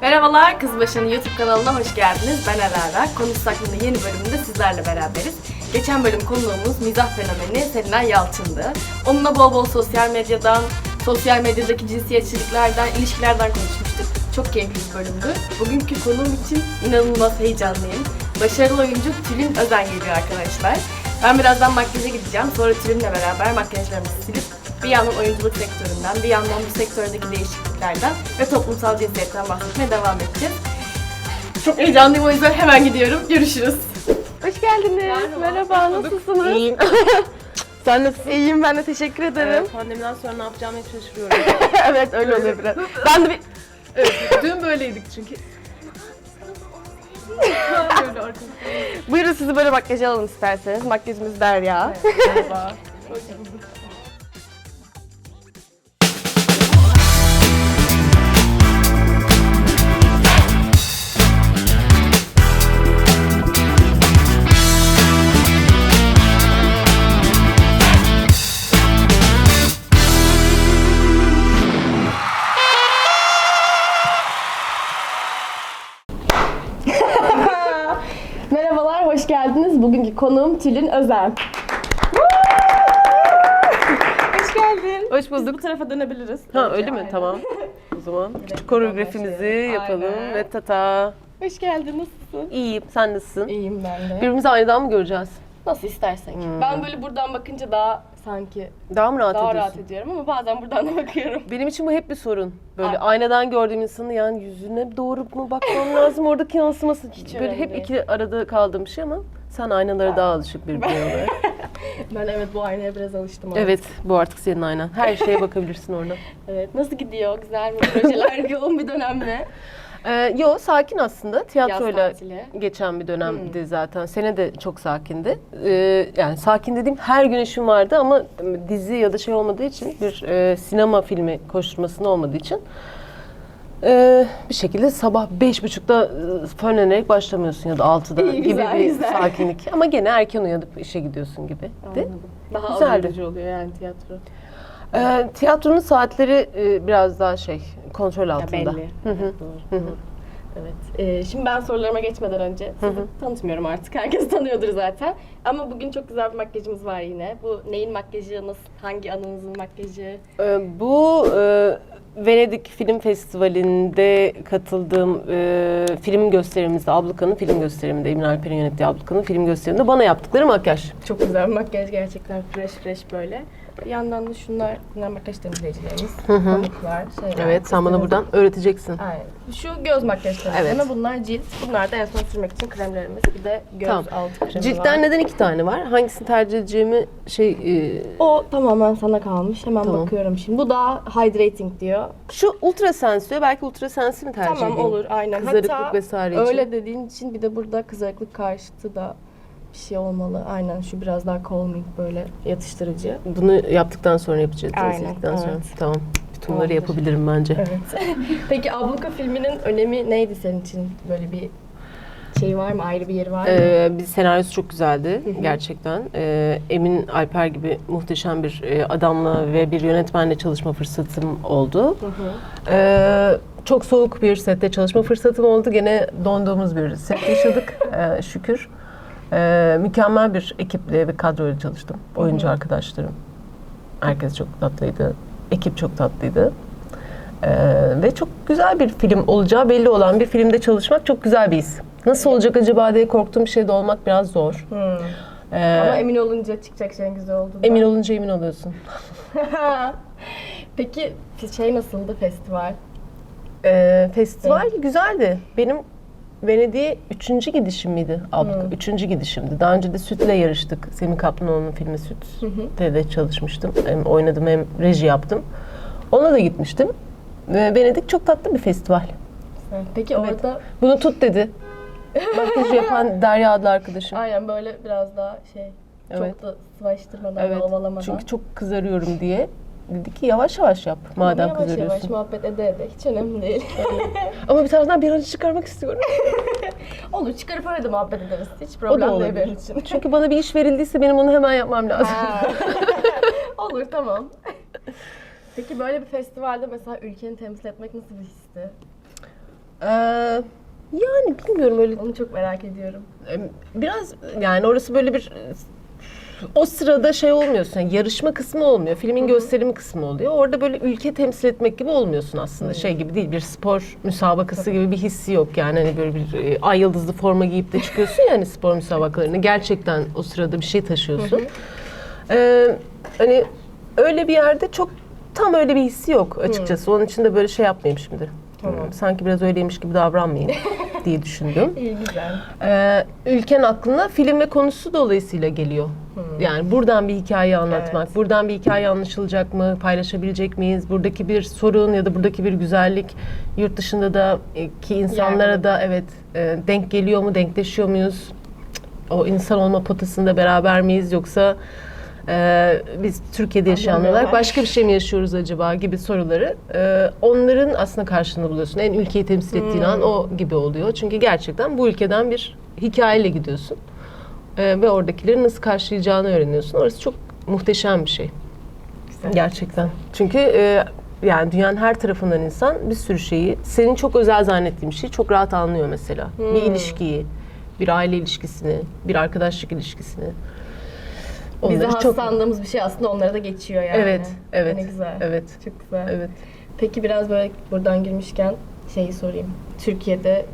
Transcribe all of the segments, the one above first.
Merhabalar, Kızbaşı'nın YouTube kanalına hoş geldiniz. Ben Alara. Konuşsak Saklı'nın yeni bölümünde sizlerle beraberiz. Geçen bölüm konuğumuz mizah fenomeni Selinay Yalçın'dı. Onunla bol bol sosyal medyadan, sosyal medyadaki cinsiyetçiliklerden, ilişkilerden konuşmuştuk. Çok keyifli bir bölümdü. Bugünkü konuğum için inanılmaz heyecanlıyım. Başarılı oyuncu Tülin Özen geliyor arkadaşlar. Ben birazdan makyaja gideceğim. Sonra Tülin'le beraber makyajlarımızı silip bir yandan oyunculuk sektöründen, bir yandan bu sektördeki değişikliklerden ve toplumsal cinsiyetten bahsetmeye devam edeceğiz. Çok heyecanlıyım o yüzden hemen gidiyorum. Görüşürüz. Hoş geldiniz. Merhaba, nasılsınız? İyiyim. Sen nasılsın? İyiyim ben de teşekkür ederim. Evet, pandemiden sonra ne yapacağımı hep şaşırıyorum. evet öyle oluyor biraz. Ben de bir... evet, dün böyleydik çünkü. Böyle arkadaşlar. Buyurun sizi böyle makyaja alalım isterseniz. Makyajımız Derya. Merhaba. Hoş bulduk. Konuğum Tülin Özen. hoş geldin. Hoş bulduk. Bu tarafa dönebiliriz. Ha öyle mi? Tamam. O zaman küçük koreografimizi yapalım Aynen. ve tata. Hoş geldin, nasılsın? İyiyim, sen nasılsın? İyiyim ben de. Birbirimizi aynadan mı göreceğiz? Nasıl istersek. Ben böyle buradan bakınca daha sanki Daha mı rahat daha ediyorsun? rahat ediyorum ama bazen buradan da bakıyorum. Benim için bu hep bir sorun. Böyle Ay. aynadan gördüğüm insanı yani yüzüne doğru mu bakmam lazım oradaki yansıması. Hiç Böyle önemli hep iki arada kaldığım şey ama sen aynalara daha alışık bir birey olarak. Ben evet bu aynaya biraz alıştım. artık. Evet, bu artık senin aynan. Her şeye bakabilirsin orada. Evet. Nasıl gidiyor? Güzel mi? Projeler yoğun bir dönem mi? Ee, yo sakin aslında. Tiyatroyla tatili. geçen bir dönemdi zaten. Sene de çok sakindi. Ee, yani sakin dediğim her gün işim vardı ama dizi ya da şey olmadığı için bir e, sinema filmi koşturmasında olmadığı için e, bir şekilde sabah beş buçukta e, fönlenerek başlamıyorsun ya da altıda İyi, gibi güzel, bir güzel. sakinlik. Ama gene erken uyanıp işe gidiyorsun gibi. De. Anladım. Daha Güzeldi. alıcı oluyor yani tiyatro. Ee, tiyatronun saatleri e, biraz daha şey kontrol Ya altında. belli. Hı hı. Evet, doğru. Evet. Ee, şimdi ben sorularıma geçmeden önce sizi tanıtmıyorum artık. Herkes tanıyordur zaten. Ama bugün çok güzel bir makyajımız var yine. Bu neyin makyajı, nasıl, hangi anınızın makyajı? Ee, Bu e, Venedik Film Festivali'nde katıldığım e, film gösterimizde, Abluka'nın film gösteriminde, Emin Alper'in yönettiği Abluka'nın film gösteriminde bana yaptıkları makyaj. Çok güzel makyaj gerçekten fresh fresh böyle. Bir yandan da şunlar, bunlar makyaj temizleyicilerimiz. Pamuklar, şeyler. Evet, sen bana buradan öğreteceksin. Aynen. Şu göz makyajları. Evet. Ama bunlar cilt. Bunlar da en son sürmek için kremlerimiz. Bir de göz Tamam. altı kremi var. Ciltten neden iki tane var? Hangisini tercih edeceğimi şey... e, O tamamen sana kalmış. Hemen Tamam. bakıyorum şimdi. Bu daha hydrating diyor. şu ultra sensi diyor. Belki ultra sensi mi tercih tamam edeyim? olur aynen. Kızarıklık Hatta vesaire için. öyle dediğin için bir de burada kızarıklık karşıtı da bir şey olmalı. Aynen şu biraz daha calming böyle yatıştırıcı. Bunu yaptıktan sonra yapacağız. Aynen, temizledikten sonra. evet. Tamam. Bütün bunları Tamamdır. yapabilirim bence. Evet. Peki Abluka filminin önemi neydi senin için? Böyle bir şey var mı? Ayrı bir yeri var mı? Ee, bir senaryosu çok güzeldi gerçekten. Ee, Emin Alper gibi muhteşem bir e, adamla ve bir yönetmenle çalışma fırsatım oldu. Ee, çok soğuk bir sette çalışma fırsatım oldu. Gene donduğumuz bir set yaşadık ee, şükür. Ee, mükemmel bir ekiple ve kadroyla çalıştım. Oyuncu arkadaşlarım. Herkes çok tatlıydı. Ekip çok tatlıydı. Ee, ve çok güzel bir film olacağı belli olan bir filmde çalışmak çok güzel bir his. Nasıl olacak acaba diye korktuğum bir şeyde olmak biraz zor. Ee, Ama emin olunca çıkacak şeyin güzel olduğunu. emin olunca emin oluyorsun. Peki şey nasıldı festival? Ee, festival güzeldi. Benim Venedik'e üçüncü gidişim miydi? Abluka, Üçüncü gidişimdi. Daha önce de Süt'le yarıştık. Semih Kaplanoğlu'nun filmi Süt'te de çalışmıştım. Hem oynadım hem reji yaptım. Ona da gitmiştim. Ve Venedik çok tatlı bir festival. Peki orada Bunu tut dedi. Makyajı yapan Derya adlı arkadaşım. aynen böyle biraz daha şey Evet. çok da sıvaştırmadan, Evet. ovalamadan. Çünkü çok kızarıyorum diye. Dedi ki yavaş yavaş yap madem yavaş yavaş kızarıyorsun. muhabbet ede ede hiç önemli değil. Ama bir taraftan bir an önce çıkarmak istiyorum. Olur çıkarıp öyle de muhabbet ederiz. Hiç problem değil benim için. Çünkü bana bir iş verildiyse benim onu hemen yapmam lazım. Olur tamam. Peki böyle bir festivalde mesela ülkeni temsil etmek nasıl bir histi? Ee, yani bilmiyorum öyle Onu çok merak ediyorum. biraz yani orası böyle bir o sırada şey olmuyorsun. Yani yarışma kısmı olmuyor. Filmin gösterimi kısmı oluyor. Orada böyle ülke temsil etmek gibi olmuyorsun aslında. Şey gibi değil. Bir spor müsabakası gibi bir hissi yok. Yani hani böyle bir e, ay yıldızlı forma giyip de çıkıyorsun ya hani spor müsabakalarına. Gerçekten o sırada bir şey taşıyorsun. Ee, hani öyle bir yerde çok tam öyle bir hissi yok açıkçası. Onun için de böyle şey yapmayayım şimdi. Tamam. Sanki biraz öyleymiş gibi davranmayayım diye düşündüm. İyi güzel. Ee, ülken aklına film ve konusu dolayısıyla geliyor. Yani buradan bir hikaye anlatmak, Evet. buradan bir hikaye anlaşılacak mı, paylaşabibilecek miyiz? Buradaki bir sorun ya da buradaki bir güzellik yurt dışında da e, ki insanlara Yargılı. da evet e, denk geliyor mu, denkleşiyor muyuz? O insan olma potasında beraber miyiz yoksa e, biz Türkiye'de yaşayanlar Anlamıyorlar. başka bir şey mi yaşıyoruz acaba gibi soruları e, onların aslında karşılığında buluyorsun. En ülkeyi temsil ettiğin an o gibi oluyor. Çünkü gerçekten bu ülkeden bir hikayeyle gidiyorsun. E, ve oradakileri nasıl karşılayacağını öğreniyorsun. Orası çok muhteşem bir şey. Güzel. Gerçekten. Çünkü e, yani dünyanın her tarafından insan bir sürü şeyi, senin çok özel zannettiğin şeyi çok rahat anlıyor mesela. Bir ilişkiyi, bir aile ilişkisini, bir arkadaşlık ilişkisini. Bize Onları has çok- bir şey aslında onlara da geçiyor yani. Evet, evet. Ne güzel. Evet. Çok güzel. Evet. Peki biraz böyle buradan girmişken şeyi sorayım. Türkiye'de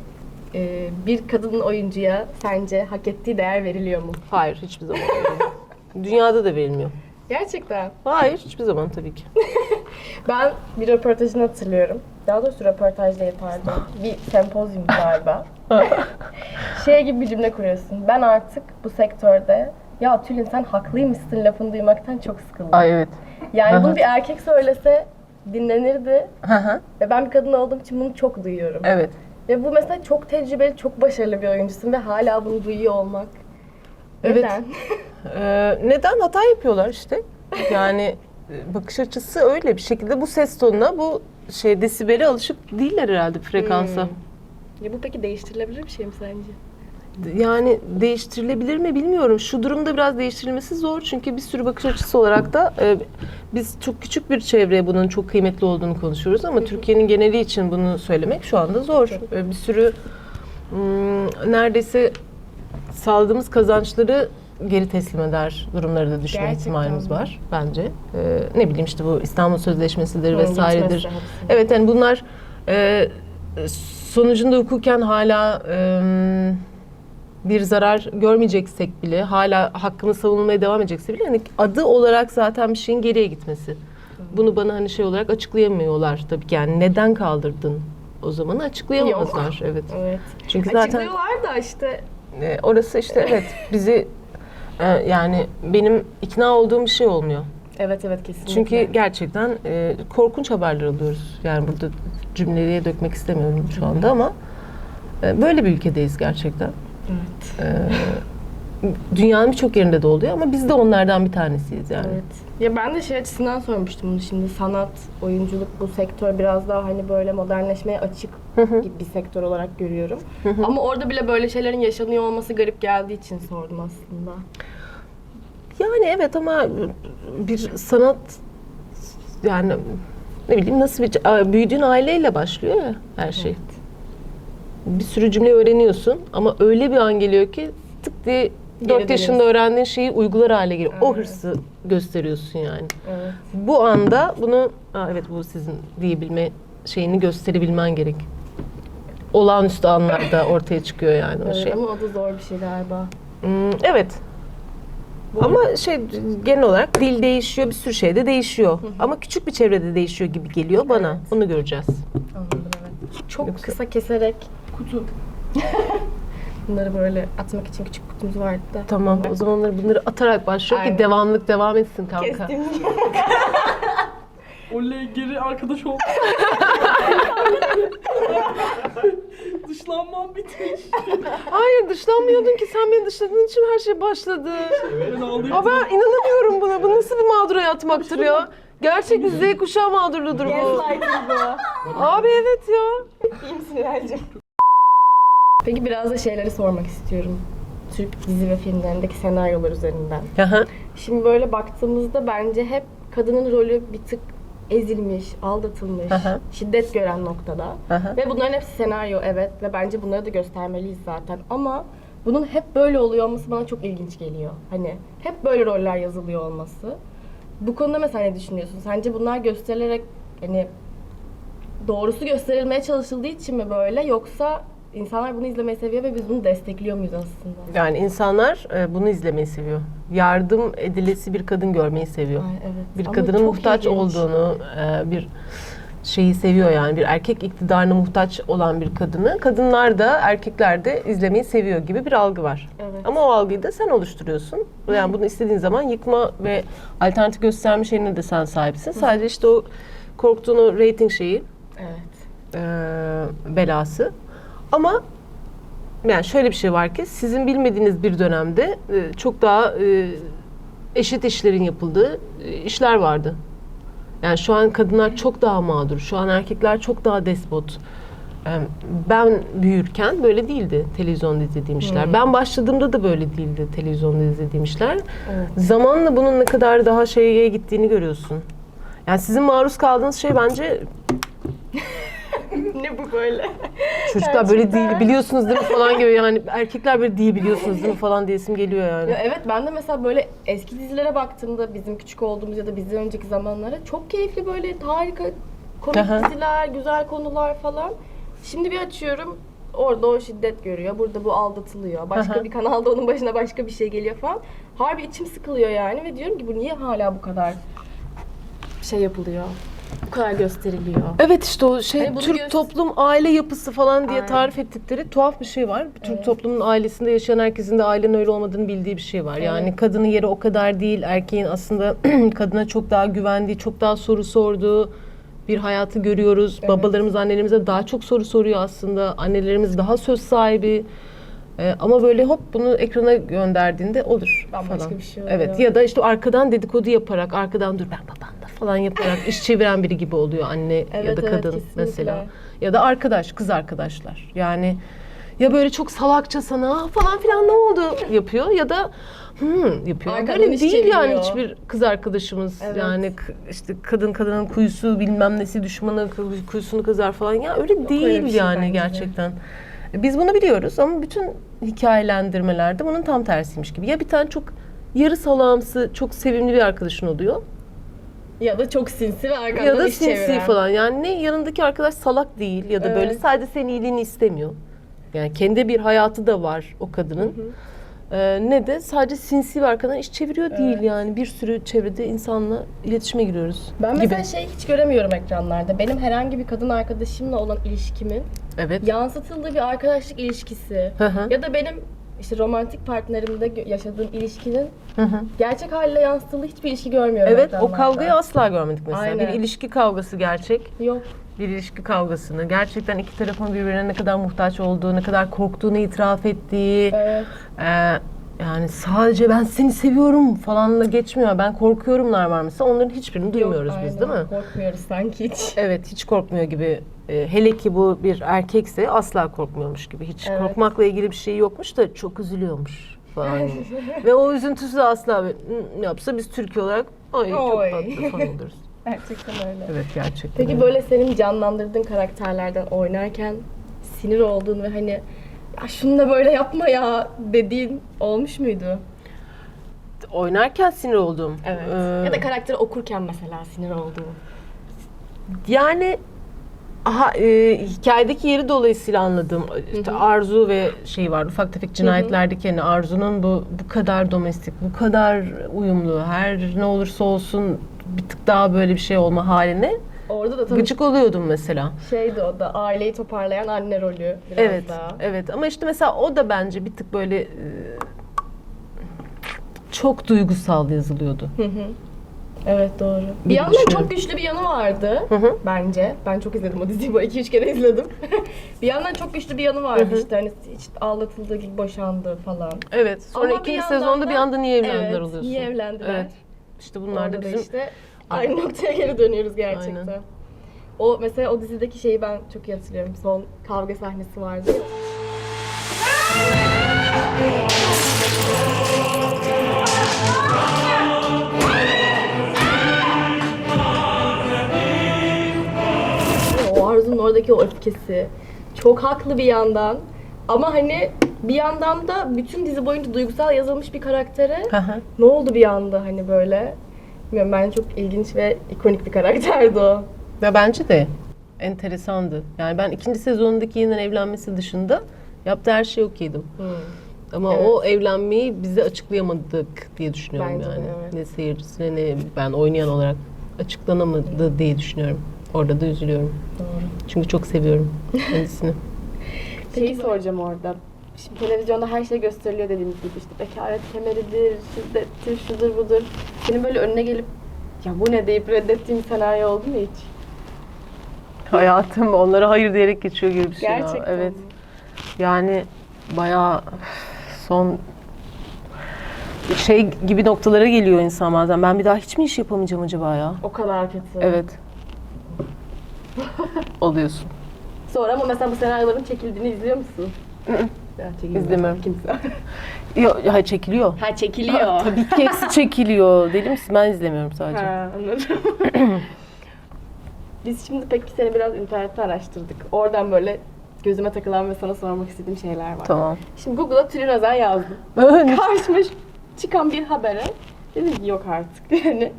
e, bir kadın oyuncuya sence hak ettiği değer veriliyor mu? Hayır, hiçbir zaman. Dünyada da verilmiyor. Gerçekten. Hayır, hiçbir zaman tabii ki. Ben bir röportajını hatırlıyorum. Daha doğrusu röportaj değil pardon. Bir sempozyum galiba. şey gibi bir cümle kuruyorsun. Ben artık bu sektörde ya Tülin sen haklıymışsın lafını duymaktan çok sıkıldım. Ay evet. Yani bunu bir erkek söylese dinlenirdi Hı hı. ve ben bir kadın olduğum için bunu çok duyuyorum. evet. Ve bu mesela çok tecrübeli, çok başarılı bir oyuncusun ve hala bunu duyuyor olmak. Evet. Neden? Ee, neden hata yapıyorlar işte? Yani e, bakış açısı öyle bir şekilde bu ses tonuna, bu şey desibele alışık değiller herhalde frekansa. Hmm. Ya bu peki değiştirilebilir bir şey mi sence? Yani değiştirilebilir mi bilmiyorum. Şu durumda biraz değiştirilmesi zor çünkü bir sürü bakış açısı olarak da e, biz çok küçük bir çevreye bunun çok kıymetli olduğunu konuşuyoruz ama Türkiye'nin geneli için bunu söylemek şu anda zor. E, bir sürü neredeyse sağladığımız kazançları geri teslim eder durumları da düşme Gerçekten ihtimalimiz mi? var bence. E, ne bileyim işte bu İstanbul Sözleşmesi'dir Hı, vesairedir. Evet yani bunlar e, sonucunda hukuken hala e, bir zarar görmeyeceksek bile hala hakkımız savunulmaya devam edecekse bile hani adı olarak zaten bir şeyin geriye gitmesi. Bunu bana hani şey olarak açıklayamıyorlar tabii ki yani neden kaldırdın o zaman açıklayamazlar evet. Evet. Çünkü zaten Açıklıyorlar da işte e, orası işte evet bizi e, yani benim ikna olduğum bir şey olmuyor. evet evet kesinlikle. Çünkü gerçekten e, korkunç haberler alıyoruz. Yani burada cümleye dökmek istemiyorum şu anda ama e, böyle bir ülkedeyiz gerçekten. Evet. E, dünyanın birçok yerinde de oluyor ama biz de onlardan bir tanesiyiz yani. Evet. Ya ben de şey açısından sormuştum bunu şimdi sanat, oyunculuk bu sektör biraz daha hani böyle modernleşmeye açık gibi bir sektör olarak görüyorum. Ama orada bile böyle şeylerin yaşanıyor olması garip geldiği için sordum aslında. Yani evet ama bir sanat yani ne bileyim nasıl bir büyüdüğün aileyle başlıyor ya her şey. Bir sürü cümle öğreniyorsun ama öyle bir an geliyor ki tık diye 4 dönüyorsun. yaşında öğrendiğin şeyi uygular hale geliyor. O Evet. hırsı gösteriyorsun yani. Evet. Bu anda bunu Aa, evet bu sizin diyebilme şeyini gösterebilmen gerek. Olağanüstü anlarda ortaya çıkıyor yani o evet. şey. Ama o da zor bir şey galiba. Hmm, evet. Ama şey genel olarak dil değişiyor, bir sürü şey de değişiyor. Ama küçük bir çevrede değişiyor gibi geliyor bana. Evet. Bunu göreceğiz. Anladım evet. Çok Yoksa- kısa keserek kutu. Bunları böyle atmak için küçük kutumuz vardı da. Tamam, o zaman bunları, bunları atarak başlıyor Aynen. ki devamlık devam etsin kanka. Kestim. Oley geri arkadaş ol. Dışlanmam bitmiş. Hayır dışlanmıyordun ki sen beni dışladığın için her şey başladı. Ben. Aa, ben inanamıyorum buna. Bu nasıl bir mağdur hayatmaktır ya? Gerçek bir Z kuşağı mağdurluğudur bu. Gaslighting bu. Abi evet ya. İyi misin? Peki biraz da şeyleri sormak istiyorum. Türk dizi ve filmlerindeki senaryolar üzerinden. Aha. Şimdi böyle baktığımızda bence hep kadının rolü bir tık ezilmiş, aldatılmış, Aha. şiddet gören noktada. Aha. Ve bunların hepsi senaryo evet ve bence bunları da göstermeliyiz zaten ama bunun hep böyle oluyor olması bana çok ilginç geliyor. Hani hep böyle roller yazılıyor olması. Bu konuda mesela ne düşünüyorsun? Sence bunlar gösterilerek hani doğrusu gösterilmeye çalışıldığı için mi böyle yoksa insanlar bunu izlemeyi seviyor ve biz bunu destekliyor muyuz aslında? Yani insanlar e, bunu izlemeyi seviyor. Yardım edilesi bir kadın görmeyi seviyor. Ay, evet. Bir Ama kadının çok muhtaç ilginç. olduğunu, e, bir şeyi seviyor yani bir erkek iktidarına muhtaç olan bir kadını kadınlar da erkekler de izlemeyi seviyor gibi bir algı var. Evet. Ama o algıyı da sen oluşturuyorsun. Yani bunu istediğin zaman yıkma ve alternatif gösterme şeyine de sen sahipsin. Sadece işte o korktuğun o rating şeyi Evet. e, belası. Ama yani şöyle bir şey var ki sizin bilmediğiniz bir dönemde e, çok daha e, eşit işlerin yapıldığı e, işler vardı. Yani şu an kadınlar çok daha mağdur. Şu an erkekler çok daha despot. E, Ben büyürken böyle değildi televizyonda izlediğim işler. Ben başladığımda da böyle değildi televizyonda izlediğim işler. Evet. Zamanla bunun ne kadar daha şeye gittiğini görüyorsun. Yani sizin maruz kaldığınız şey bence ne bu böyle? Çocuklar böyle değil biliyorsunuz değil mi falan gibi yani erkekler böyle değil biliyorsunuz değil mi falan diyesim geliyor yani. Ya evet ben de mesela böyle eski dizilere baktığımda bizim küçük olduğumuz ya da bizden önceki zamanlara çok keyifli böyle harika komik diziler, güzel konular falan. Şimdi bir açıyorum orada o şiddet görüyor. Burada bu aldatılıyor. Başka Aha. bir kanalda onun başına başka bir şey geliyor falan. Harbi içim sıkılıyor yani ve diyorum ki bu niye hala bu kadar şey yapılıyor? Bu kadar gösteriliyor. Evet işte o şey Hani bunu Türk göz- toplum aile yapısı falan diye Aynen. tarif ettikleri tuhaf bir şey var. Türk toplumunun ailesinde yaşayan herkesin de ailenin öyle olmadığını bildiği bir şey var. Yani kadının yeri o kadar değil. Erkeğin aslında kadına çok daha güvendiği, çok daha soru sorduğu bir hayatı görüyoruz. Babalarımız annelerimize daha çok soru soruyor aslında. Annelerimiz daha söz sahibi. Ee, ama böyle hop bunu ekrana gönderdiğinde olur Bambaşka falan. bir şey oluyor. Evet ya da işte arkadan dedikodu yaparak, arkadan dur ben falan yaparak iş çeviren biri gibi oluyor anne ya Evet, da evet, kadın kesinlikle. mesela. Ya da arkadaş, kız arkadaşlar. Yani ya böyle çok salakça sana "Ah, falan filan ne oldu yapıyor ya da hmm yapıyor. Arkadan Böyle değil yani çeviriyor. hiçbir kız arkadaşımız. Evet. Yani işte kadın kadının kuyusu bilmem nesi düşmanı kuyusunu kızar falan. Ya öyle öyle değil bir şey yani bence de. gerçekten. Biz bunu biliyoruz ama bütün hikayelendirmelerde bunun tam tersiymiş gibi. Ya bir tane çok yarı salamsı, çok sevimli bir arkadaşın oluyor. Ya da çok sinsi ve arkadan ya da iş sinsi çeviren. falan. Yani ne yanındaki arkadaş salak değil ya da böyle Evet. sadece senin iyiliğini istemiyor. Yani kendi bir hayatı da var o kadının. Ee, ne de sadece sinsi ve arkadan iş çeviriyor değil yani. Bir sürü çevrede insanla iletişime giriyoruz Ben gibi. mesela şey hiç göremiyorum ekranlarda. Benim herhangi bir kadın arkadaşımla olan ilişkimin Evet. yansıtıldığı bir arkadaşlık ilişkisi Hı hı. ya da benim işte romantik partnerimde yaşadığım ilişkinin Hı hı. gerçek haliyle yansıtıldığı hiçbir ilişki görmüyorum. Evet o kavgayı asla görmedik mesela. Aynen. Bir ilişki kavgası gerçek. yok. bir ilişki kavgasını, gerçekten iki tarafın birbirine ne kadar muhtaç olduğu, ne kadar korktuğunu itiraf ettiği, Evet. e, yani sadece ben seni seviyorum falanla geçmiyor. Ben korkuyorumlar var mesela. Onların hiçbirini duymuyoruz Yok, biz aynen. değil mi? Korkmuyoruz sanki hiç. Evet, hiç korkmuyor gibi. E, hele ki bu bir erkekse asla korkmuyormuş gibi. Hiç Evet. korkmakla ilgili bir şey yokmuş da çok üzülüyormuş falan. Ve o üzüntüsü de asla böyle, "Hı, yapsa biz Türkiye olarak ay çok Oy." tatlı falan oluruz. Gerçekten öyle. Evet gerçekten. Peki öyle. böyle senin canlandırdığın karakterlerden oynarken sinir olduğun ve hani ya şunu da böyle yapma ya dediğin olmuş muydu? oynarken sinir olduğum. Evet. e, ya da karakteri okurken mesela sinir olduğun. Yani aha, e, hikayedeki yeri dolayısıyla anladım. İşte Arzu ve şey var ufak tefek cinayetlerdeki hani Arzu'nun bu bu kadar domestik, bu kadar uyumlu, her ne olursa olsun bir tık daha böyle bir şey olma haline Orada da tabii gıcık oluyordum mesela. şeydi o da aileyi toparlayan anne rolü biraz Evet, daha. evet ama işte mesela o da bence bir tık böyle e, çok duygusal yazılıyordu. Hı hı. Evet doğru. Bir Gibi yandan çok güçlü bir yanı vardı Hı hı. bence. Ben çok izledim o diziyi. Bu iki üç kere izledim. bir yandan çok güçlü bir yanı vardı Hı hı. işte hani hiç aldatıldığı gibi boşandı falan. Evet. Sonra Ama bir ikinci sezonda da- bir anda niye evlendiler evet, oluyorsun. niye evlendiler? Evet. İşte bunlar Orada da da bizim işte aynı noktaya geri dönüyoruz gerçekten. Aynen. O mesela o dizideki şeyi ben çok iyi hatırlıyorum. Son kavga sahnesi vardı. yüzündeki o öfkesi. Çok haklı bir yandan. Ama hani bir yandan da bütün dizi boyunca duygusal yazılmış bir karaktere ne oldu bir anda hani böyle. Bilmiyorum ben çok ilginç ve ikonik bir karakterdi o. Ve bence de enteresandı. Yani ben ikinci sezonundaki yeniden evlenmesi dışında yaptığı her şeyi okuyordum. Ama Evet. o evlenmeyi bize açıklayamadık diye düşünüyorum Bence de, yani. evet. Ne seyircisine ne ben oynayan olarak açıklanamadı diye düşünüyorum. Orada da üzülüyorum. Çünkü çok seviyorum kendisini. Şeyi soracağım orada. Şimdi televizyonda her şey gösteriliyor dediğimiz gibi işte bekaret kemeridir, şiddettir, şudur budur. Senin böyle önüne gelip ya bu ne deyip reddettiğin senaryo oldu mu hiç? Hayatım onlara hayır diyerek geçiyor gibi bir şey. ya. Gerçekten Evet. mi? Yani bayağı son şey gibi noktalara geliyor insan bazen. Ben bir daha hiç mi iş yapamayacağım acaba ya? O kadar kötü. Evet. Oluyorsun. Sonra ama mesela bu senaryoların çekildiğini izliyor musun? Ya, çekilmiyor. İzlemiyorum. Kimse. Yok, hayır çekiliyor. Ha çekiliyor. Tabii ki hepsi çekiliyor. Deli misin? Ben izlemiyorum sadece. Ha, anladım. Biz şimdi peki seni biraz internette araştırdık. Oradan böyle gözüme takılan ve sana sormak istediğim şeyler var. Tamam. Şimdi Google'a Tülin Özen yazdım. Karşıma çıkan bir habere dedim ki yok artık. Yani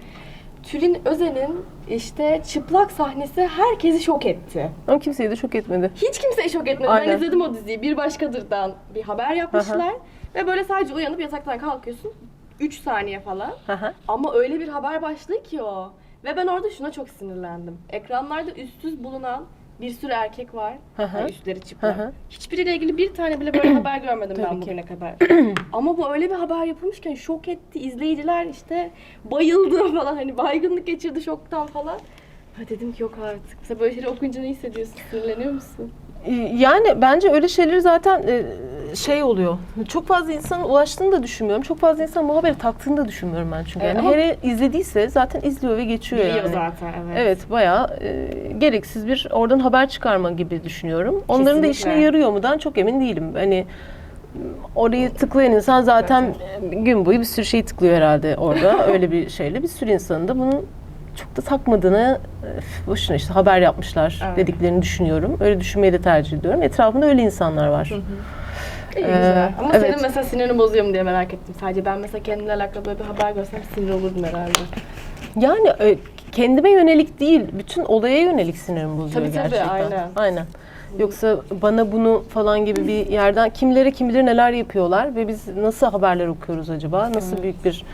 Tülin Özen'in işte çıplak sahnesi herkesi şok etti. Ama kimseyi de şok etmedi. Hiç kimseyi şok etmedi. Aynen. Ben izledim o diziyi. Bir başkadırdan bir haber yapmışlar. Ve böyle sadece uyanıp yataktan kalkıyorsun. 3 saniye falan. Hı. Ama öyle bir haber başlığı ki o. Ve ben orada şuna çok sinirlendim. Ekranlarda üstsüz bulunan bir sürü erkek var. Yani üstleri çıplak. Hiçbiriyle ilgili bir tane bile böyle haber görmedim ben Tabii ki. bugüne kadar. Ama bu öyle bir haber yapılmışken şok etti. İzleyiciler işte bayıldı falan hani baygınlık geçirdi şoktan falan. Ha dedim ki yok artık. Mesela böyle şeyleri okuyunca ne hissediyorsun? Sinirleniyor musun? Ee, Yani bence öyle şeyleri zaten e, şey oluyor. Çok fazla insanın ulaştığını da düşünmüyorum. Çok fazla insan bu haberi taktığını da düşünmüyorum ben çünkü. Evet, Yani hele izlediyse zaten izliyor ve geçiyor Biliyor yani. zaten evet. Evet bayağı e, gereksiz bir oradan haber çıkarma gibi düşünüyorum. Onların da işine yarıyor mudan çok emin değilim. Hani orayı tıklayan insan zaten e, gün boyu bir sürü şey tıklıyor herhalde orada. Öyle bir şeyle bir sürü insanın da bunu çok da takmadığını e, boşuna işte haber yapmışlar Evet. dediklerini düşünüyorum. Öyle düşünmeyi de tercih ediyorum. Etrafımda öyle insanlar var. İyi, Ee, güzel. Ama evet. senin mesela sinirini bozuyor mu diye merak ettim. Sadece ben mesela kendimle alakalı böyle bir haber görsem sinir olurdum herhalde. Yani e, kendime yönelik değil, bütün olaya yönelik sinirimi bozuyor Tabii, tabii, gerçekten. aynen. Aynen. Yoksa bana bunu falan gibi bir yerden kimlere kim bilir neler yapıyorlar ve biz nasıl haberler okuyoruz acaba? Nasıl büyük bir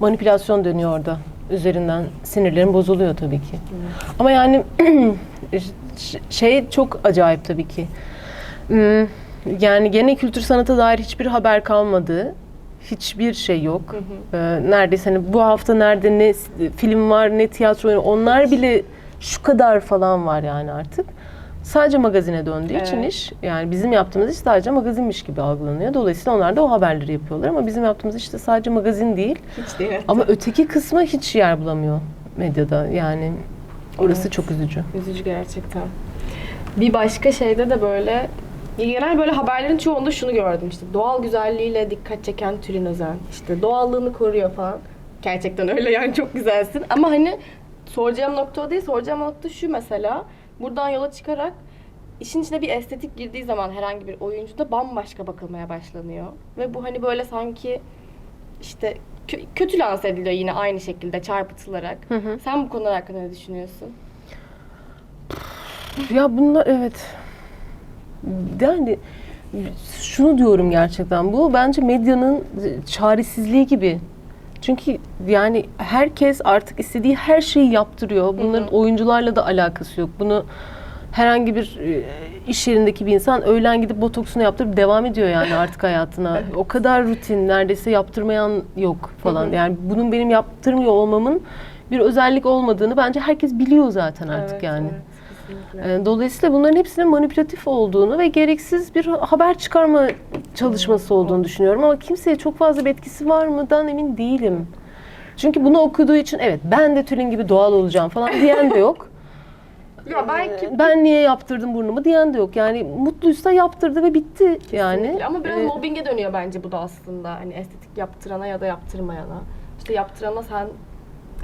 manipülasyon dönüyor orada üzerinden sinirlerim bozuluyor tabii ki. Ama yani şey çok acayip tabii ki. Hmm, Yani gene kültür sanata dair hiçbir haber kalmadı. Hiçbir şey yok. Ee, neredeyse hani bu hafta nerede ne film var ne tiyatro oyunu onlar bile şu kadar falan var yani artık. Sadece magazine döndüğü için Evet. iş yani bizim yaptığımız iş sadece magazinmiş gibi algılanıyor. Dolayısıyla onlar da o haberleri yapıyorlar ama bizim yaptığımız iş de sadece magazin değil. Hiç değil. Ama öteki kısmı hiç yer bulamıyor medyada. Yani orası Evet. çok üzücü. Üzücü gerçekten. Bir başka şeyde de böyle genel böyle haberlerin çoğunda şunu gördüm işte doğal güzelliğiyle dikkat çeken Tülin Özen işte doğallığını koruyor falan. Gerçekten öyle yani çok güzelsin ama hani soracağım nokta o değil soracağım nokta şu mesela buradan yola çıkarak işin içine bir estetik girdiği zaman herhangi bir oyuncuda bambaşka bakılmaya başlanıyor. Ve bu hani böyle sanki işte kö- kötü lanse ediliyor yine aynı şekilde çarpıtılarak. Hı hı. Sen bu konular hakkında ne düşünüyorsun? Ya bunlar evet. Yani şunu diyorum gerçekten bu bence medyanın çaresizliği gibi. Çünkü yani herkes artık istediği her şeyi yaptırıyor. Bunların oyuncularla da alakası yok. Bunu herhangi bir e, iş yerindeki bir insan öğlen gidip botoksunu yaptırıp devam ediyor yani artık hayatına. O kadar rutin neredeyse yaptırmayan yok falan. Yani bunun benim yaptırmıyor olmamın bir özellik olmadığını bence herkes biliyor zaten artık Evet, yani. evet, kesinlikle. Ee, Dolayısıyla bunların hepsinin manipülatif olduğunu ve gereksiz bir haber çıkarma çalışması olduğunu düşünüyorum. Ama kimseye çok fazla bir etkisi var mıdan emin değilim. Çünkü bunu okuduğu için evet ben de Tülin gibi doğal olacağım falan diyen de yok. Ya belki ben niye yaptırdım burnumu diyen de yok. Yani mutluysa yaptırdı ve bitti yani. Kesinlikle. Ama biraz Ee, mobbinge dönüyor bence bu da aslında. Hani estetik yaptırana ya da yaptırmayana. İşte yaptırana sen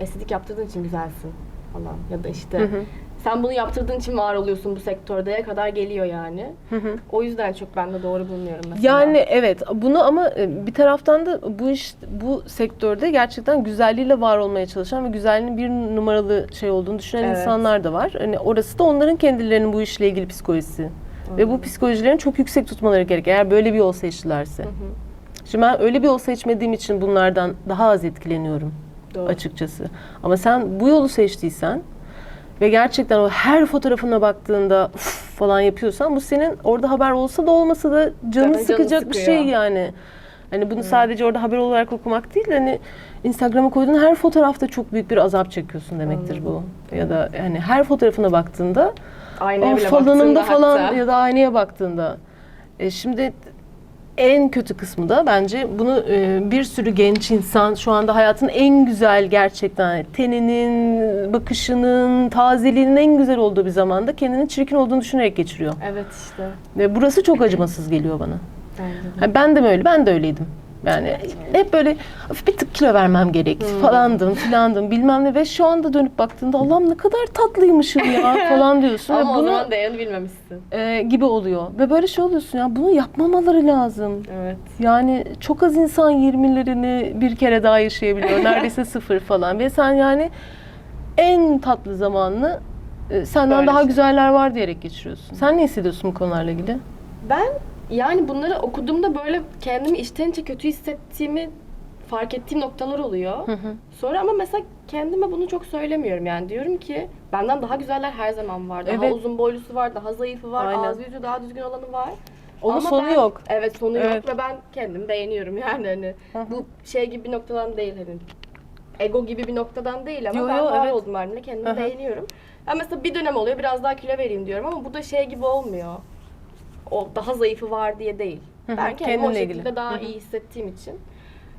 estetik yaptırdığın için güzelsin falan. Ya da işte Hı hı. Sen bunu yaptırdığın için var oluyorsun bu sektördeye kadar geliyor yani. O yüzden çok ben de doğru bulmuyorum mesela. Yani evet bunu ama e, bir taraftan da bu iş bu sektörde gerçekten güzelliğiyle var olmaya çalışan ve güzelliğin bir numaralı şey olduğunu düşünen Evet. insanlar da var. Hani orası da onların kendilerinin bu işle ilgili psikolojisi. Ve bu psikolojilerini çok yüksek tutmaları gerek eğer böyle bir yol seçtilerse. Şimdi ben öyle bir yol seçmediğim için bunlardan daha az etkileniyorum Doğru. açıkçası. Ama sen bu yolu seçtiysen ve gerçekten o her fotoğrafına baktığında "Uf" falan yapıyorsan bu senin orada haber olsa da olmasa da canını canı sıkacak bir sıkıyor. şey yani. Hani bunu sadece orada haber olarak okumak değil hani Instagram'a koyduğun her fotoğrafta çok büyük bir azap çekiyorsun demektir bu. Ya da hani her fotoğrafına baktığında Aynaya bile falanında falan hatta. ya da aynaya baktığında. E şimdi en kötü kısmı da bence bunu e, bir sürü genç insan şu anda hayatın en güzel gerçekten teninin, bakışının, tazeliğinin en güzel olduğu bir zamanda kendinin çirkin olduğunu düşünerek geçiriyor. Evet işte. Ve burası çok acımasız geliyor bana. Bence de. Ha, ben de mi öyle? Ben de öyleydim. Yani hep böyle hafif bir tık kilo vermem gerek falandım filandım bilmem ne ve şu anda dönüp baktığında Allah'ım ne kadar tatlıymışım ya falan diyorsun. Ama ve o bunu zaman değerini bilmemişsin. e, gibi oluyor. Ve böyle şey oluyorsun ya bunu yapmamaları lazım. Evet. Yani çok az insan 20'lerini bir kere daha yaşayabiliyor. Neredeyse sıfır falan. Ve sen yani en tatlı zamanını e, senden Böyle daha şey. güzeller var diyerek geçiriyorsun. Sen ne hissediyorsun bu konularla ilgili? Ben yani bunları okuduğumda böyle kendimi içten içe kötü hissettiğimi fark ettiğim noktalar oluyor. Sonra ama mesela kendime bunu çok söylemiyorum yani diyorum ki benden daha güzeller her zaman var. Daha Evet. uzun boylusu var, daha zayıfı var, Aynen. ağzı yüzü daha düzgün olanı var. Onun Ama sonu ben- yok. Evet sonu Evet. yok ve ben kendimi beğeniyorum yani hani. Bu şey gibi bir noktadan değil hani. Ego gibi bir noktadan değil ama Yo, ben yo, var evet. olduğum halimle kendimi Hı hı. beğeniyorum. Ya mesela bir dönem oluyor biraz daha kilo vereyim diyorum ama bu da şey gibi olmuyor. O daha zayıfı var diye değil. Hı hı, Ben kendimi o şekilde ilgili. daha iyi hissettiğim için.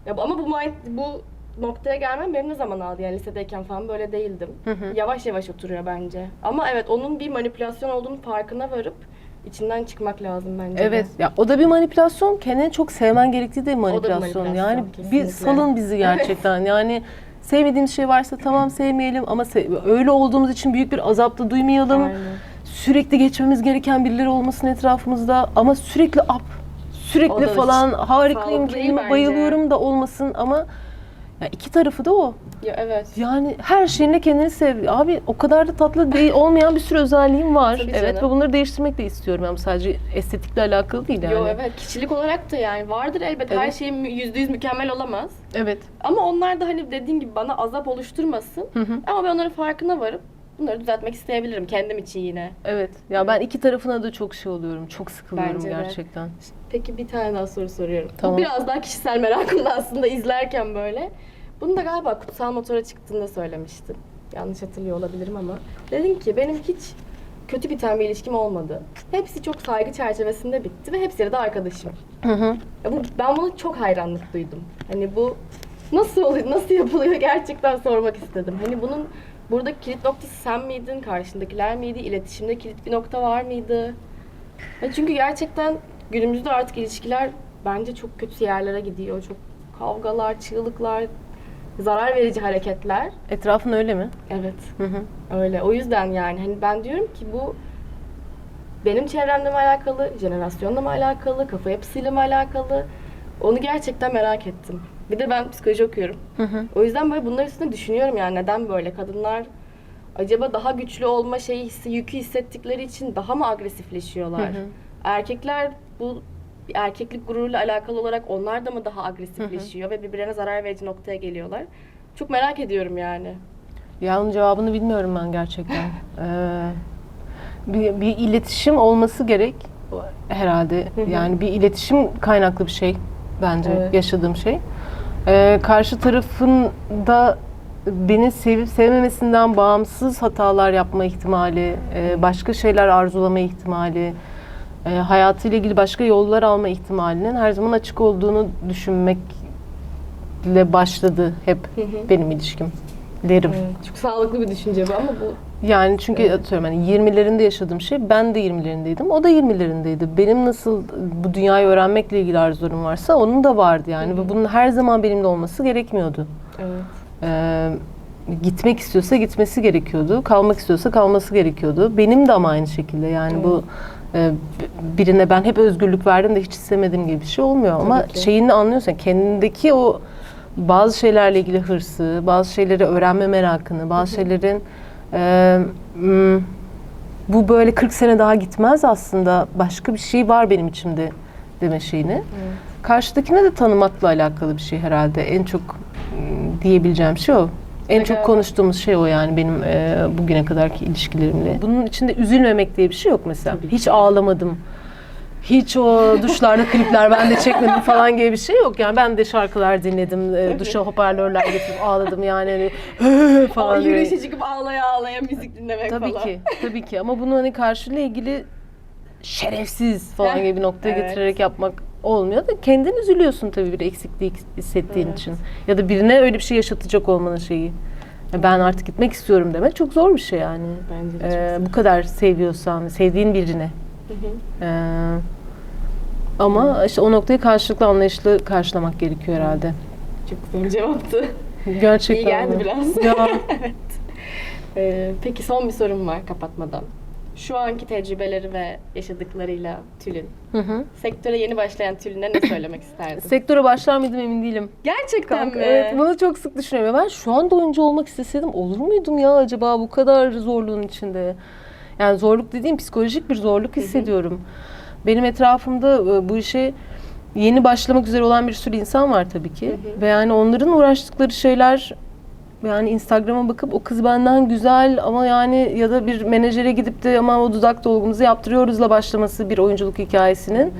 Ya ama bu mind, bu noktaya gelmem benim ne zaman aldı yani lisedeyken falan böyle değildim. Yavaş yavaş oturuyor bence. Ama evet onun bir manipülasyon olduğunu farkına varıp içinden çıkmak lazım bence. de. Evet. Ya o da bir manipülasyon. Kendini çok sevmen gerektiği de bir manipülasyon. manipülasyon, yani bir salın bizi gerçekten. yani sevmediğimiz şey varsa tamam sevmeyelim ama se- öyle olduğumuz için büyük bir azap da duymayalım. Aynen. Sürekli geçmemiz gereken birileri olmasın etrafımızda ama sürekli up, sürekli da falan harikayım, sağlıklı değil kendime bence. bayılıyorum da olmasın ama ya iki tarafı da o. Ya evet. Yani her şeyine kendini sev. Abi o kadar da tatlı değil olmayan bir sürü özelliğim var. Tabii evet canım. ve bunları değiştirmek de istiyorum. Yani sadece estetikle alakalı değil yani. Yo evet kişilik olarak da yani vardır elbet her Evet. şey mü- yüzde yüz mükemmel olamaz. Evet. Ama onlar da hani dediğim gibi bana azap oluşturmasın. Ama ben onların farkına varıp bunları düzeltmek isteyebilirim kendim için yine. Evet. Ya ben iki tarafına da çok şey oluyorum. Çok sıkılıyorum Bence de. gerçekten. Peki bir tane daha soru soruyorum. Tamam. Bu biraz daha kişisel merakımda aslında izlerken böyle. Bunu da galiba Kutsal Motor'a çıktığında söylemiştin. Yanlış hatırlıyor olabilirim ama. Dedin ki benim hiç kötü biten bir ilişkim olmadı. Hepsi çok saygı çerçevesinde bitti ve hepsiyle de arkadaşım. Hı hı. Ya bu, ben bunu çok hayranlık duydum. Hani bu nasıl oluyor, nasıl yapılıyor gerçekten sormak istedim. Hani bunun burada kilit noktası sen miydin, karşındakiler miydi, iletişimde kilit bir nokta var mıydı? Ya çünkü gerçekten günümüzde artık ilişkiler bence çok kötü yerlere gidiyor. Çok kavgalar, çığlıklar, zarar verici hareketler. Etrafın öyle mi? Evet. Hı hı. Öyle. O yüzden yani hani ben diyorum ki bu benim çevremle mi alakalı, jenerasyonla mı alakalı, kafa yapısıyla mı alakalı? Onu gerçekten merak ettim. Bir de ben psikoloji okuyorum. Hı hı. O yüzden böyle bunlar üstüne düşünüyorum yani neden böyle kadınlar acaba daha güçlü olma şeyi hissi, yükü hissettikleri için daha mı agresifleşiyorlar? Hı hı. Erkekler bu erkeklik gururuyla alakalı olarak onlar da mı daha agresifleşiyor ve birbirlerine zarar verici noktaya geliyorlar? Çok merak ediyorum yani. Ya onun cevabını bilmiyorum ben gerçekten. Ee, bir, bir iletişim olması gerek herhalde. Yani bir iletişim kaynaklı bir şey bence Evet. yaşadığım şey. Ee, karşı tarafın da beni sevip sevmemesinden bağımsız hatalar yapma ihtimali, e, başka şeyler arzulama ihtimali, e, hayatıyla ilgili başka yollar alma ihtimalinin her zaman açık olduğunu düşünmekle başladı hep benim ilişkim. Derim. Çok sağlıklı bir düşünce bu ama bu Yani çünkü atıyorum hani 20'lerinde yaşadığım şey ben de 20'lerindeydim. O da 20'lerindeydi. Benim nasıl bu dünyayı öğrenmekle ilgili arzularım varsa onun da vardı yani ve bunun her zaman benimle olması gerekmiyordu. evet. Ee, gitmek istiyorsa gitmesi gerekiyordu. Kalmak istiyorsa kalması gerekiyordu. Benim de ama aynı şekilde yani bu e, birine ben hep özgürlük verdim de hiç istemediğim gibi bir şey olmuyor. Ama ki. şeyini anlıyorsan kendindeki o bazı şeylerle ilgili hırsı, bazı şeyleri öğrenme merakını, bazı şeylerin e, m, bu böyle 40 sene daha gitmez aslında. Başka bir şey var benim içimde deme şeyini. Karşıdakine de tanımakla alakalı bir şey herhalde. En çok m, diyebileceğim şey o. En çok konuştuğumuz şey o yani benim e, bugüne kadarki ilişkilerimle. Bunun içinde üzülmemek diye bir şey yok mesela. Hiç ağlamadım. Hiç o duşlarda klipler ben de çekmedim falan gibi bir şey yok. Yani ben de şarkılar dinledim. E, duşa hoparlörler getirip ağladım yani hani falan O diye. yürüyüşe çıkıp ağlaya ağlaya müzik dinlemek Tabii falan. ki, tabii ki. Ama bunu hani karşıyla ilgili şerefsiz falan gibi bir noktaya evet. getirerek yapmak olmuyor da kendin üzülüyorsun tabii bir eksikliği hissettiğin için. Ya da birine öyle bir şey yaşatacak olmanın şeyi. Ya Ben artık gitmek istiyorum demek çok zor bir şey yani. Bence de çok Ee, bu kadar seviyorsan, sevdiğin birine. Hı hı. Ee, ama işte o noktayı karşılıklı anlayışlı karşılamak gerekiyor herhalde. Çok güzel bir cevaptı. Gerçekten. İyi geldi biraz. Ya, Ee, peki son bir sorum var kapatmadan. Şu anki tecrübeleri ve yaşadıklarıyla Tülin, hı hı. sektöre yeni başlayan Tülin'e ne söylemek isterdin? Sektöre başlar mıydım emin değilim. Gerçekten Kanka, mi? Evet, bunu çok sık düşünüyorum. Ben şu anda oyuncu olmak isteseydim olur muydum ya acaba bu kadar zorluğun içinde? Yani zorluk dediğim psikolojik bir zorluk hissediyorum. Benim etrafımda e, bu işe yeni başlamak üzere olan bir sürü insan var tabii ki. Ve yani onların uğraştıkları şeyler yani Instagram'a bakıp o kız benden güzel ama yani ya da bir menajere gidip de ama o dudak dolgumuzu yaptırıyoruzla başlaması bir oyunculuk hikayesinin.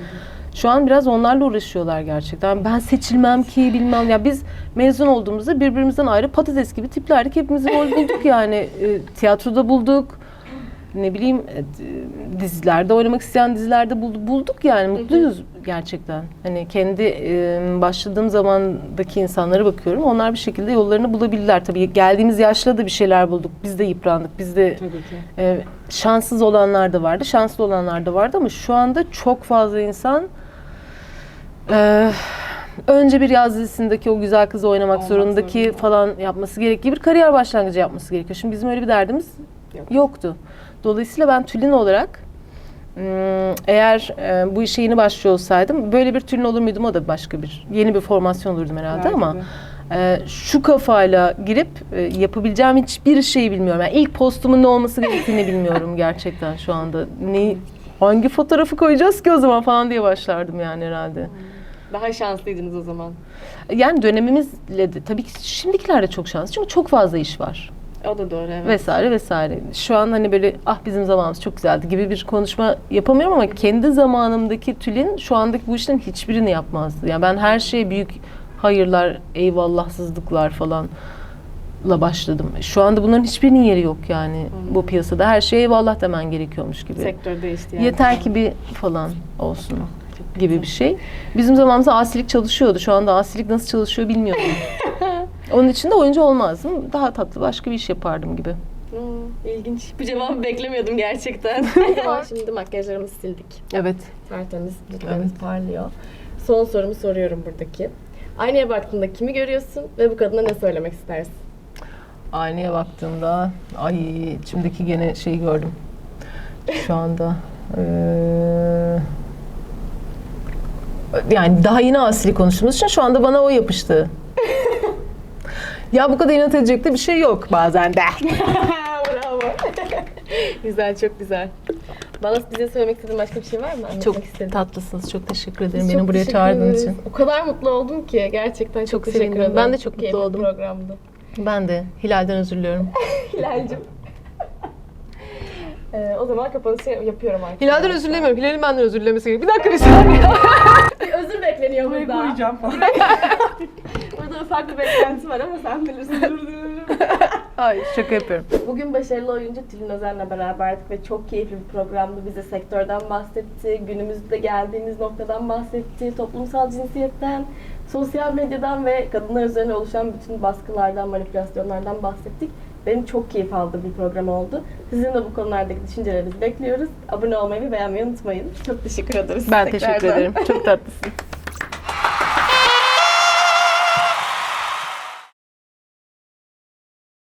Şu an biraz onlarla uğraşıyorlar gerçekten. Ben seçilmem ki bilmem. Ya biz mezun olduğumuzda birbirimizden ayrı patates gibi tiplerdik. Hepimiz rol bulduk yani. E, tiyatroda bulduk. Ne bileyim e, dizilerde oynamak isteyen dizilerde bulduk, yani. Mutluyuz gerçekten. Hani kendi e, başladığım zamandaki insanlara bakıyorum. Onlar bir şekilde yollarını bulabilirler. Tabii geldiğimiz yaşla da bir şeyler bulduk. Biz de yıprandık. Biz de ee, şanssız olanlar da vardı, şanslı olanlar da vardı ama şu anda çok fazla insan e, önce bir yaz dizisindeki o güzel kızı oynamak Olmak zorundaki zorunda. falan yapması gerekiyor. Bir kariyer başlangıcı yapması gerekiyor. Şimdi bizim öyle bir derdimiz Yok. yoktu. Dolayısıyla ben Tülin olarak eğer e, bu işe yeni başlıyor olsaydım böyle bir Tülin olur muydum o da başka bir yeni bir formasyon olurdum herhalde Belki ama ee, şu kafayla girip e, yapabileceğim hiçbir şeyi bilmiyorum. Yani ilk postumun ne olması gerektiğini bilmiyorum gerçekten şu anda. Ne hangi fotoğrafı koyacağız ki o zaman falan diye başlardım yani herhalde. Daha şanslıydınız o zaman. Yani dönemimizle de tabii ki şimdikiler de çok şanslı çünkü çok fazla iş var O da doğru evet. vesaire vesaire. Şu an hani böyle ah bizim zamanımız çok güzeldi gibi bir konuşma yapamıyorum ama kendi zamanımdaki Tülin şu andaki bu işlerin hiçbirini yapmazdı. Yani ben her şeye büyük hayırlar, eyvallahsızlıklar falan la başladım. Şu anda bunların hiçbirinin yeri yok yani bu piyasada. Her şeye eyvallah demen gerekiyormuş gibi. Sektör değişti yani. Yeter ki bir falan olsun gibi bir şey. Bizim zamanımızda asilik çalışıyordu. Şu anda asilik nasıl çalışıyor bilmiyorum. Onun için de oyuncu olmazdım. Daha tatlı başka bir iş yapardım gibi. Hmm, ilginç. Bu cevabı beklemiyordum gerçekten. Ama şimdi makyajlarımızı sildik. Evet. Tertemiz, dudaklarımız parlıyor. Son sorumu soruyorum buradaki. Aynaya baktığında kimi görüyorsun ve bu kadına ne söylemek istersin? Aynaya baktığımda ay içimdeki gene şeyi gördüm. Şu anda eee, yani daha yeni asili konuştuğumuz için şu anda bana o yapıştı. ya bu kadar inat edecek de bir şey yok bazen de. Bravo. güzel, çok güzel. Bana bize söylemek istediğin başka bir şey var mı? Anlatmak Çok istediğin. tatlısınız. Çok teşekkür ederim Biz beni çok buraya teşekkür ederiz. için. O kadar mutlu oldum ki gerçekten çok, Çok teşekkür sevindim. ederim. Ben de çok mutlu oldum. programdı. Ben de Hilal'den özür diliyorum. Hilal'cim. Ee, o zaman kapanışı yapıyorum artık. Hilal'den özür dilemiyorum. Hilal'in benden özür dilemesi gerekiyor. Bir dakika bir saniye. Bir özür bekleniyor Buraya burada. koyacağım falan. Ufak bir beklenti var ama sen bilirsin. Dur, dur, dur. Ay şaka yapıyorum. Bugün başarılı oyuncu Tülin Özen'le beraberdik ve çok keyifli bir programdı. Bize sektörden bahsetti, günümüzde geldiğimiz noktadan bahsetti, toplumsal cinsiyetten, sosyal medyadan ve kadınlar üzerine oluşan bütün baskılardan, manipülasyonlardan bahsettik. Benim çok keyif aldığım bir program oldu. Sizin de bu konulardaki düşüncelerinizi bekliyoruz. Abone olmayı ve beğenmeyi unutmayın. Çok teşekkür ederiz. Ben teşekkür tekrardan. ederim. Çok tatlısın.